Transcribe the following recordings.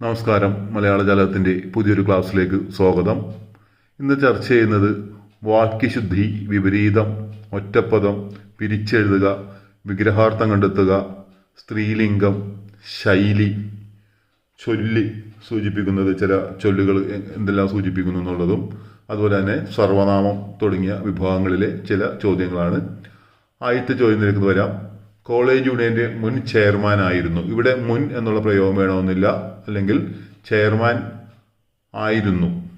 നമസ്കാരം. മലയാള ജാലകത്തിന്റെ പുതിയൊരു ക്ലാസ്സിലേക്ക് സ്വാഗതം. ഇന്ന് ചർച്ച ചെയ്യുന്നത് വാക്യശുദ്ധി വിപരീതം ഒറ്റപ്പദം പിരിച്ചെഴുതുക വിഗ്രഹാർത്ഥം കണ്ടെത്തുക സ്ത്രീലിംഗം ശൈലി ചൊല്ലി സൂചിപ്പിക്കുന്നത് ചില ചൊല്ലുകൾ എന്തെല്ലാം സൂചിപ്പിക്കുന്നു എന്നുള്ളതും അതുപോലെ തന്നെ സർവനാമം തുടങ്ങിയ വിഭാഗങ്ങളിലെ ചില ചോദ്യങ്ങളാണ്. ആദ്യത്തെ ചോദ്യം നിരക്കുന്നത് വരാം. കോളേജ് യൂണിയന്റെ മുൻ ചെയർമാൻ ആയിരുന്നു. ഇവിടെ മുൻ എന്നുള്ള പ്രയോഗം വേണമെന്നില്ല. അല്ലെങ്കിൽ ചെയർമാൻ ആയിരുന്നു.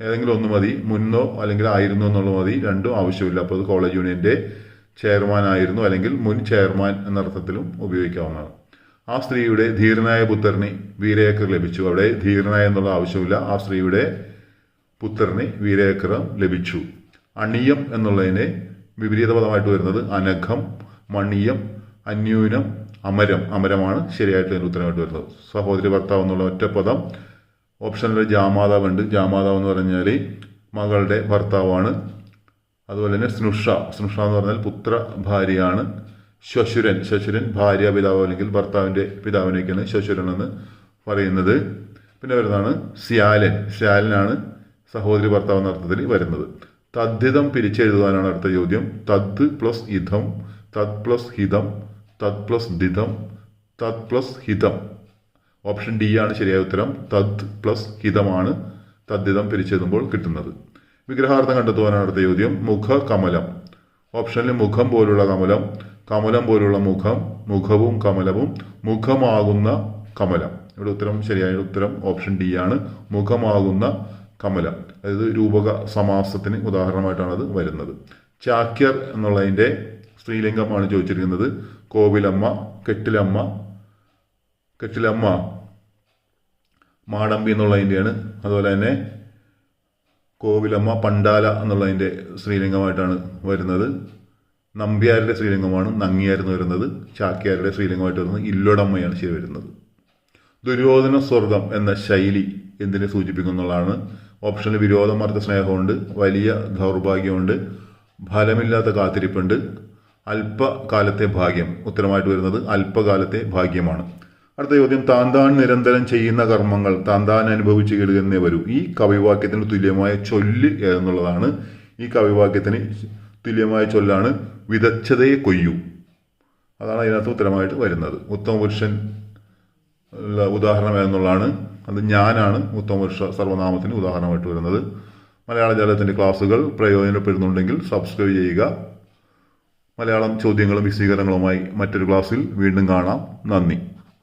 ഏതെങ്കിലും ഒന്ന് മതി. മുന്നോ അല്ലെങ്കിൽ ആയിരുന്നു എന്നുള്ള മതി. രണ്ടും ആവശ്യമില്ല. അപ്പോൾ അത് കോളേജ് യൂണിയന്റെ ചെയർമാൻ ആയിരുന്നു. അല്ലെങ്കിൽ മുൻ ചെയർമാൻ എന്നർത്ഥത്തിലും ഉപയോഗിക്കാവുന്നതാണ്. ആ സ്ത്രീയുടെ ധീരനായ പുത്രന് വീരേക്കർ ലഭിച്ചു. അവിടെ ധീരനായ എന്നുള്ള ആവശ്യമില്ല. ആ സ്ത്രീയുടെ പുത്രന് വീരേക്കരം ലഭിച്ചു. അണിയം എന്നുള്ളതിനെ വിപരീത പദമായിട്ട് വരുന്നത് അനഘം മണിയം അന്യൂനം അമരം. അമരമാണ് ശരിയായിട്ട് അതിന് ഉത്തരമായിട്ട് വരുന്നത്. സഹോദരി ഭർത്താവ് എന്നുള്ള ഒറ്റ പദം ഓപ്ഷനിൽ ജാമാതാവ് ഉണ്ട് ജാമാതാവ് എന്ന് പറഞ്ഞാൽ മകളുടെ ഭർത്താവാണ്. അതുപോലെ തന്നെ സ്നുഷ. സ്നുഷ എന്ന് പറഞ്ഞാൽ പുത്ര ഭാര്യയാണ്. ശശുരൻ ശശുരൻ ഭാര്യ പിതാവ് അല്ലെങ്കിൽ ഭർത്താവിന്റെ പിതാവിനേക്കാണ് ശ്വശുരൻ എന്ന് പറയുന്നത്. പിന്നെ വരുന്നതാണ് സിയാലൻ. സിയാലനാണ് സഹോദരി ഭർത്താവ് എന്ന അർത്ഥത്തിൽ വരുന്നത്. തദ്ധിതം പിരിച്ചെഴുതുവാനാണ് അടുത്ത ചോദ്യം. തദ് പ്ലസ് ഇതം. തദ് പ്ലസ് ഹിതം. തദ് പ്ലസ് ദിതം തത് പ്ലസ് ഹിതം. ഓപ്ഷൻ ഡി ആണ് ശരിയായ ഉത്തരം. തത് പ്ലസ് ഹിതമാണ് തദ്ധിതം പിരിച്ചെഴുതുമ്പോൾ കിട്ടുന്നത്. വിഗ്രഹാർത്ഥം കണ്ടെത്തുവാനാണ് അടുത്ത ചോദ്യം. മുഖ കമലം. ഓപ്ഷനിൽ മുഖം പോലുള്ള കമലം കമലം പോലുള്ള മുഖം മുഖവും കമലവും മുഖമാകുന്ന കമലം. ഇവിടെ ഉത്തരം ശരിയായ ഉത്തരം ഓപ്ഷൻ ഡി ആണ്. മുഖമാകുന്ന കമലം. അതായത് രൂപക സമാസത്തിന് ഉദാഹരണമായിട്ടാണ് അത് വരുന്നത്. ചാക്യർ എന്നുള്ളതിന്റെ സ്ത്രീലിംഗമാണ് ചോദിച്ചിരിക്കുന്നത്. കോവിലമ്മ കെട്ടിലമ്മ കെട്ടിലമ്മ മാടമ്പി എന്നുള്ളതിന്റെയാണ് അതുപോലെ തന്നെ കോവിലമ്മ പണ്ടാല എന്നുള്ളതിന്റെ സ്ത്രീലിംഗമായിട്ടാണ് വരുന്നത്. നമ്പ്യാരുടെ സ്ത്രീലിംഗമാണ് നങ്ങിയാരെന്ന് വരുന്നത്. ചാക്യാരുടെ സ്ത്രീലിംഗമായിട്ട് വരുന്നത്. ഇല്ലൊടമ്മയാണ് ശരി വരുന്നത്. ദുര്യോധന സ്വർഗം എന്ന ശൈലി എന്തിനെ സൂചിപ്പിക്കുന്നുള്ളതാണ് ഓപ്ഷനിൽ വിരോധമാർത്ത സ്നേഹമുണ്ട് വലിയ ദൗർഭാഗ്യമുണ്ട് ഫലമില്ലാത്ത കാത്തിരിപ്പുണ്ട് അല്പകാലത്തെ ഭാഗ്യം. ഉത്തരമായിട്ട് വരുന്നത് അല്പകാലത്തെ ഭാഗ്യമാണ്. അടുത്ത ചോദ്യം താൻ താൻ നിരന്തരം ചെയ്യുന്ന കർമ്മങ്ങൾ താൻ താൻ അനുഭവിച്ചു കേൾക്കുന്നേ വരൂ. ഈ കവിവാക്യത്തിന് തുല്യമായ ചൊല്ല് എന്നുള്ളതാണ് ഈ കവിവാക്യത്തിന് തുല്യമായ ചൊല്ലാണ് വിതച്ചതയെ കൊയ്യൂ. അതാണ് അതിനകത്ത് ഉത്തരമായിട്ട് വരുന്നത്. ഉത്തമ പുരുഷൻ ഉദാഹരണം എന്നുള്ളതാണ് അത് ഞാനാണ് ഉത്തമപുരുഷ സർവനാമത്തിന് ഉദാഹരണമായിട്ട് വരുന്നത്. മലയാള ജാലകത്തിന്റെ ക്ലാസ്സുകൾ പ്രയോജനപ്പെടുന്നുണ്ടെങ്കിൽ സബ്സ്ക്രൈബ് ചെയ്യുക. മലയാളം ചോദ്യങ്ങളും വിശദീകരണങ്ങളുമായി മറ്റൊരു ക്ലാസ്സിൽ വീണ്ടും കാണാം. നന്ദി.